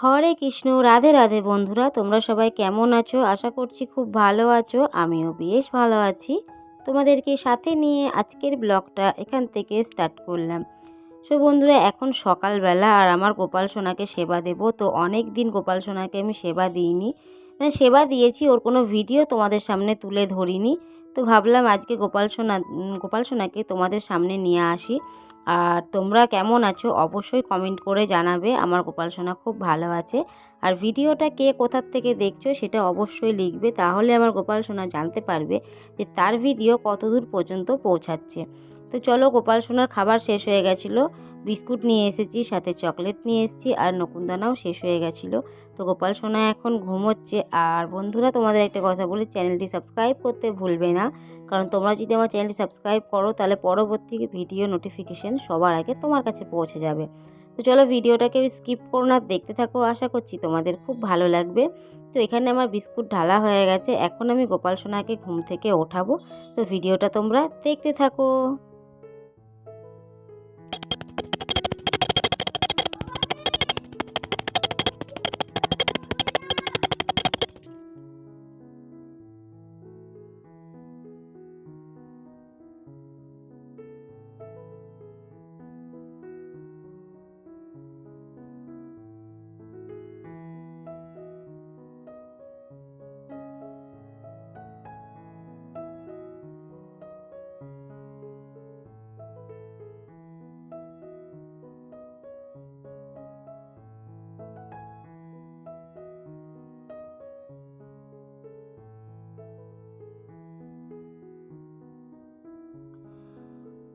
হরে কৃষ্ণ, রাধে রাধে বন্ধুরা, তোমরা সবাই কেমন আছো? আশা করছি খুব ভালো আছো, আমিও বেশ ভালো আছি। তোমাদেরকে সাথে নিয়ে আজকের ব্লগটা এখান থেকে স্টার্ট করলাম। সো বন্ধুরা, এখন সকালবেলা আর আমার গোপাল সোনাকে সেবা দেব। তো অনেক দিন গোপাল সোনাকে আমি সেবা দিইনি। মানে সেবা দিয়েছি, ওর কোনো ভিডিও তোমাদের সামনে তুলে ধরিনি। তো ভাবলাম আজকে গোপাল সোনা গোপাল সোনাকে তোমাদের সামনে নিয়ে আসি। আর তোমরা কেমন আছো অবশ্যই কমেন্ট করে জানাবে। আমার গোপাল সোনা খুব ভালো আছে। আর ভিডিওটা কে কোথার থেকে দেখছ সেটা অবশ্যই লিখবে। তাহলে আমার গোপাল সোনা জানতে পারবে যে তার ভিডিও কতদূর পর্যন্ত পৌঁছাচ্ছে। তো চলো গোপাল সোনার খাবার শেষ হয়ে গেছিল। বিস্কুট নিয়ে এসেছি, সাথে চকলেট নিয়ে এসেছি, আর নকুনদানাও শেষ হয়ে গেছিল। তো গোপাল সোনা এখন ঘুমোচ্ছে। আর বন্ধুরা, তোমাদের একটা কথা বলি, চ্যানেলটি সাবস্ক্রাইব করতে ভুলবে না। কারণ তোমরা যদি আমার চ্যানেলটি সাবস্ক্রাইব করো, তাহলে পরবর্তী ভিডিও নোটিফিকেশন সবার আগে তোমার কাছে পৌঁছে যাবে। তো চলো ভিডিওটাকে স্কিপ করো না, দেখতে থাকো। আশা করছি তোমাদের খুব ভালো লাগবে। তো এখানে আমার বিস্কুট ঢালা হয়ে গেছে। এখন আমি গোপাল সোনাকে ঘুম থেকে ওঠাবো। তো ভিডিওটা তোমরা দেখতে থাকো।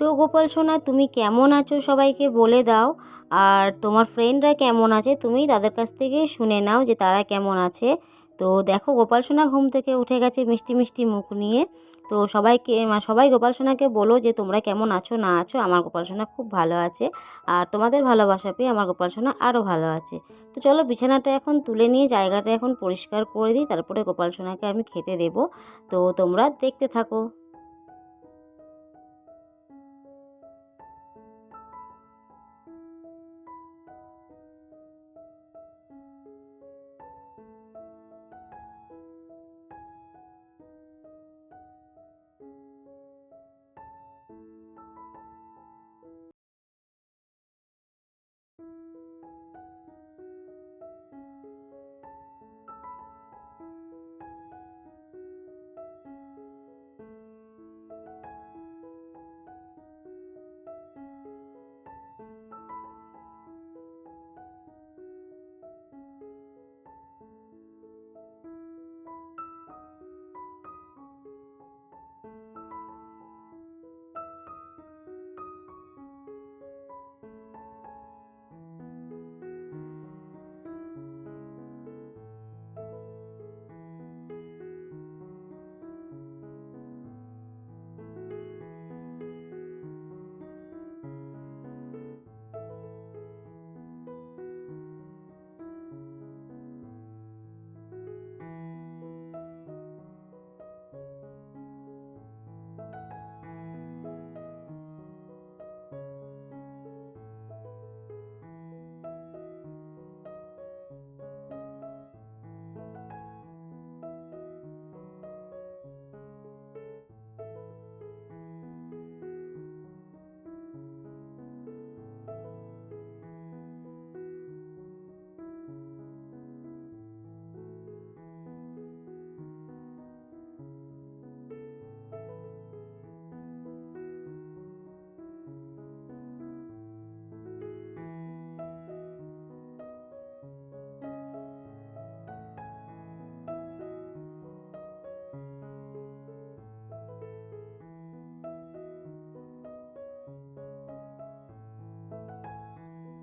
তো গোপাল সোনা, তুমি কেমন আছো সবাইকে বলে দাও। আর তোমার ফ্রেন্ডরা কেমন আছে তুমি তাদের কাছ থেকে শুনে নাও যে তারা কেমন আছে। তো দেখো গোপাল সোনা ঘুম থেকে উঠে গেছে মিষ্টি মিষ্টি মুখ নিয়ে। তো সবাইকে সবাই গোপাল সোনাকে বলো যে তোমরা কেমন আছো না আছো। আমার গোপাল সোনা খুব ভালো আছে। আর তোমাদের ভালোবাসা পেয়ে আমার গোপাল সোনা আরও ভালো আছে। তো চলো বিছানাটা এখন তুলে নিয়ে জায়গাটা এখন পরিষ্কার করে দিই। তারপরে গোপাল সোনাকে আমি খেতে দেবো। তো তোমরা দেখতে থাকো।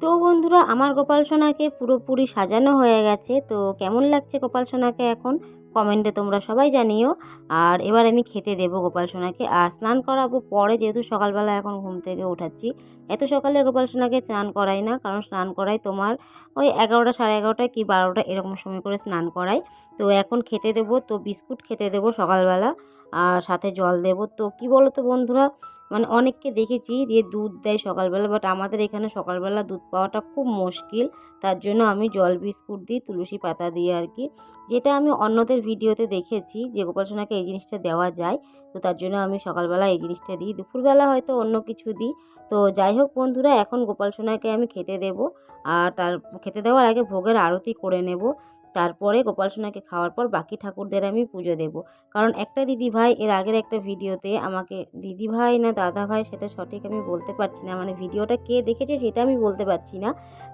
তো বন্ধুরা, আমার গোপাল সোনাকে পুরোপুরি সাজানো হয়ে গেছে। তো কেমন লাগছে গোপাল সোনাকে এখন? কমেন্টে তোমরা সবাই জানিও। আর এবার আমি খেতে দেবো গোপাল সোনাকে। আর স্নান করাবো পরে, যেহেতু সকালবেলা এখন ঘুম থেকে উঠাচ্ছি। এত সকালে গোপাল সোনাকে স্নান করাই না, কারণ স্নান করাই তোমার ওই এগারোটা, সাড়ে এগারোটা কি বারোটা, এরকম সময় করে স্নান করাই। তো এখন খেতে দেবো, তো বিস্কুট খেতে দেবো সকালবেলা। আর সাথে জল দেবো। তো কি বলো তো বন্ধুরা মানে অনেককে দেখেছি যে দুধ দেয় সকালবেলা বাট আমাদের এখানে সকালবেলা দুধ পাওয়াটা খুব মুশকিল। তার জন্য আমি জল বিস্কুট দিই তুলসী পাতা দিয়ে আর কি যেটা আমি অন্যদের ভিডিওতে দেখেছি যে গোপাল সোনাকে এই জিনিসটা দেওয়া যায়। তো তার জন্য আমি সকালবেলা এই জিনিসটা দিই। দুপুরবেলা হয়তো অন্য কিছু দিই। তো যাই হোক বন্ধুরা, এখন গোপাল সোনাকে আমি খেতে দেবো। আর তার, খেতে দেওয়ার আগে ভোগের আরতি করে নেব। তারপরে গোপাল সোনাকে খাওয়ার পর বাকি ঠাকুরদের আমি পুজো দেব। কারণ একটা দিদি ভাই এর আগের একটা ভিডিওতে আমাকে দিদি ভাই না দাদা ভাই সেটা সঠিক আমি বলতে পারছি না মানে ভিডিওটা কে দেখেছে সেটা আমি বলতে পারছি না।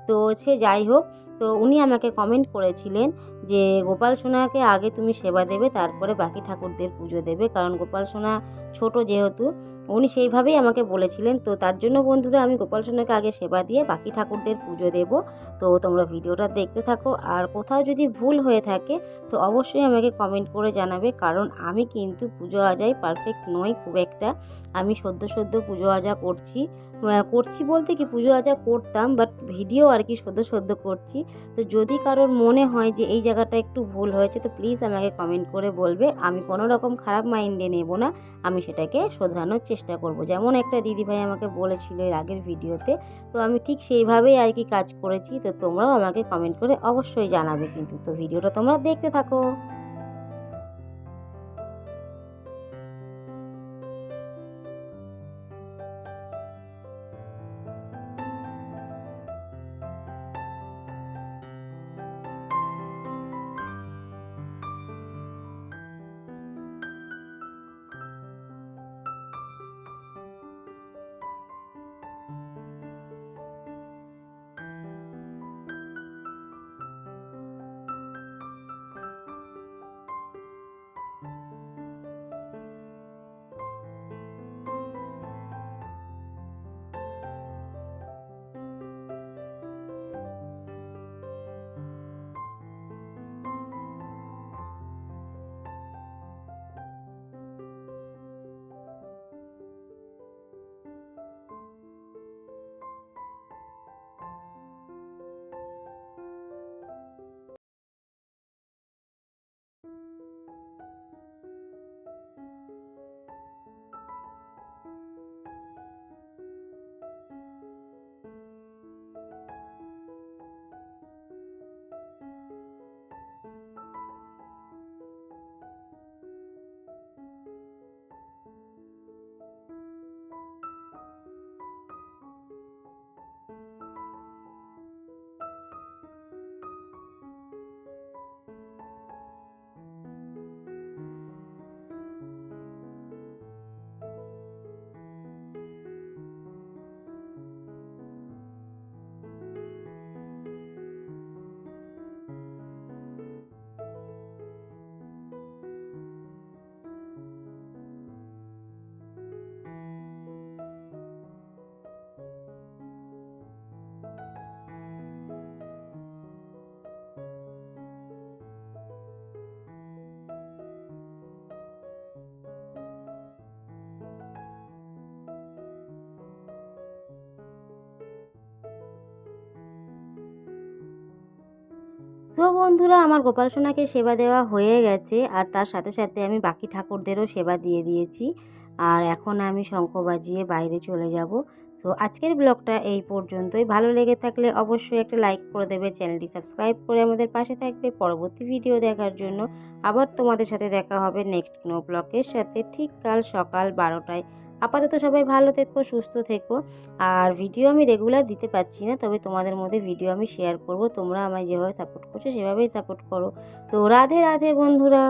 তো সে যাই হোক, তো উনি আমাকে কমেন্ট করেছিলেন যে, গোপাল সোনাকে আগে তুমি সেবা দেবে, তারপরে বাকি ঠাকুরদের পুজো দেবে। কারণ গোপাল সোনা ছোট যেহেতু উনি সেইভাবেই আমাকে বলেছিলেন, তো তার জন্য বন্ধুরা আমি গোপাল সোনাকে আগে সেবা দিয়ে বাকি ঠাকুরদের পুজো দেব। তো তোমরা ভিডিওটা দেখতে থাকো। আর কোথাও যদি ভুল হয়ে থাকে, তো অবশ্যই আমাকে কমেন্ট করে জানাবে। কারণ আমি কিন্তু পুজো আজাই পারফেক্ট নই খুব একটা। আমি সদ্য সদ্য পুজো আজা করছি। করছি বলতে কি, পুজো আজা করতাম বাট ভিডিও আর কি সদ্য সদ্য করছি। তো যদি কারোর মনে হয় যে এই জায়গাটা একটু ভুল হয়েছে, তো প্লিজ আমাকে কমেন্ট করে বলবে। আমি কোনো রকম খারাপ মাইন্ডে নেব না, আমি সেটাকে শোধরানোর চেষ্টা করব। যেমন একটা দিদিভাই আমাকে বলেছিল এর আগের ভিডিওতে তো আমি ঠিক সেইভাবেই আর কি কাজ করেছি। তো তোমরাও আমাকে কমেন্ট করে অবশ্যই জানাবে কিন্তু। তো ভিডিওটা তোমরা দেখতে থাকো। সো বন্ধুরা, আমার গোপাল সোনাকে সেবা দেওয়া হয়ে গেছে আর তার সাথে সাথে আমি বাকি ঠাকুরদেরও সেবা দিয়ে দিয়েছি। আর এখন আমি শঙ্খ বাজিয়ে বাইরে চলে যাব। সো আজকের ব্লগটা এই পর্যন্তই। ভালো লেগে থাকলে অবশ্যই একটা লাইক করে দেবে, চ্যানেলটি সাবস্ক্রাইব করে আমাদের পাশে থাকবে। পরবর্তী ভিডিও দেখার জন্য আবার তোমাদের সাথে দেখা হবে নেক্সট কোনো ব্লগের সাথে। ঠিক কাল সকাল বারোটায়। আপাতত সবাই ভালো থেকো, সুস্থ থেকো। আর ভিডিও আমি রেগুলার দিতে পারছি না, তবে তোমাদের মধ্যে ভিডিও আমি শেয়ার করব। তোমরা আমায় যেভাবে সাপোর্ট করছ, সেভাবেই সাপোর্ট করো। তো রাধে রাধে বন্ধুরা।